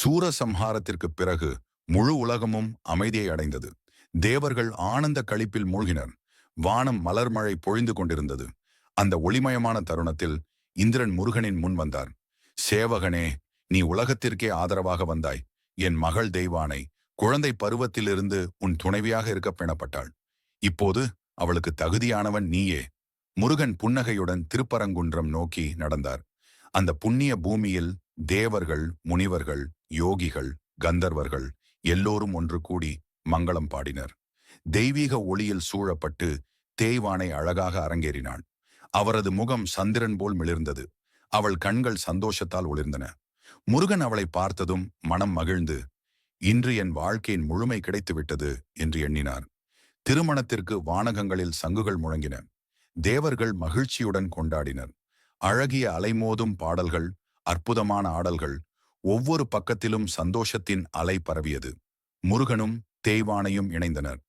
சூரசம்ஹாரத்திற்கு பிறகு முழு உலகமும் அமைதியை அடைந்தது. தேவர்கள் ஆனந்த களிப்பில் மூழ்கினர். வானம் மலர்மழை பொழிந்து கொண்டிருந்தது. அந்த ஒளிமயமான தருணத்தில் இந்திரன் முருகனின் முன் வந்தார். சேவகனே நீ உலகத்திற்கே ஆதரவாக வந்தாய். என் மகள் தெய்வானை குழந்தை பருவத்திலிருந்து உன் துணைவியாக இருக்க பெணப்பட்டாள். இப்போது அவளுக்கு தகுதியானவன் நீயே. முருகன் புன்னகையுடன் திருப்பரங்குன்றம் நோக்கி நடந்தார். அந்த புண்ணிய பூமியில் தேவர்கள் முனிவர்கள் யோகிகள் கந்தர்வர்கள் எல்லோரும் ஒன்று கூடி மங்களம் பாடினர். தெய்வீக ஒளியில் சூழப்பட்டு தேய்வானை அழகாக அரங்கேறினாள். அவரது முகம் சந்திரன் போல் மிளிர்ந்தது. அவள் கண்கள் சந்தோஷத்தால் ஒளிர்ந்தன. முருகன் அவளை பார்த்ததும் மனம் மகிழ்ந்து இன்று என் வாழ்க்கையின் முழுமை கிடைத்துவிட்டது என்று எண்ணினார். திருமணத்திற்கு வானகங்களில் சங்குகள் முழங்கின. தேவர்கள் மகிழ்ச்சியுடன் கொண்டாடினர். அழகிய அலைமோதும் பாடல்கள் அற்புதமான ஆடல்கள் ஒவ்வொரு பக்கத்திலும் சந்தோஷத்தின் அலை பரவியது. முருகனும் தேய்வானையும் இணைந்தனர்.